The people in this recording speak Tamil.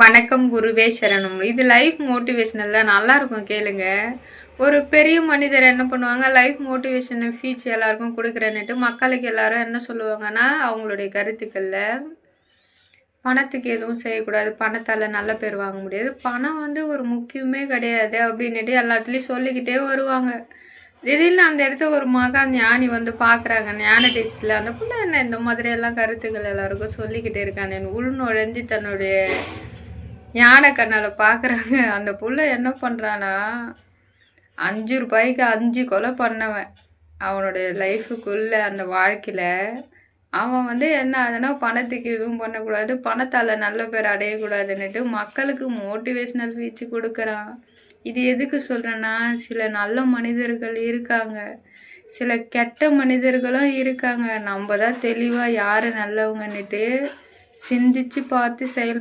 வணக்கம் குருவே சரணம். இது லைஃப் மோட்டிவேஷனல்ல நல்லா இருக்கும் கேளுங்க. ஒரு பெரிய மனிதர் என்ன பண்ணுவாங்க? லைஃப் மோட்டிவேஷன் ஃபீச் எல்லாருக்கும் கொடுக்குறேன்னுட்டு மக்களுக்கு எல்லாரும் என்ன சொல்லுவாங்கன்னா அவங்களுடைய கருத்துக்களில் பணத்துக்கு எதுவும் செய்யக்கூடாது. பணத்தால் நல்ல பேர் வாங்க முடியாது. பணம் வந்து ஒரு முக்கியமே கிடையாது அப்படின்னுட்டு எல்லாத்துலேயும் சொல்லிக்கிட்டே வருவாங்க. திடீர்னு அந்த இடத்த ஒரு மகா ஞானி வந்து பார்க்குறாங்க ஞான அந்த பிள்ளை என்ன இந்த மாதிரி எல்லாம் கருத்துக்கள் எல்லாருக்கும் சொல்லிக்கிட்டே இருக்காங்க உள் நுழைஞ்சு தன்னுடைய ஞான கண்ணால் பார்க்குறாங்க அந்த புள்ள என்ன பண்ணுறான்னா அஞ்சு ரூபாய்க்கு அஞ்சு கொலை பண்ணவன். அவனுடைய லைஃபுக்குள்ளே அந்த வாழ்க்கையில் அவன் வந்து என்ன ஆகுதுன்னா பணத்துக்கு எதுவும் பண்ணக்கூடாது. பணத்தால் நல்ல பேர் அடையக்கூடாதுன்னுட்டு மக்களுக்கு மோட்டிவேஷ்னல் ஸ்பீச் கொடுக்குறான். இது எதுக்கு சொல்கிறேன்னா சில நல்ல மனிதர்கள் இருக்காங்க. சில கெட்ட மனிதர்களும் இருக்காங்க. நம்ம தான் தெளிவாக யார் நல்லவங்கன்னுட்டு சிந்திச்சு பார்த்து செயல்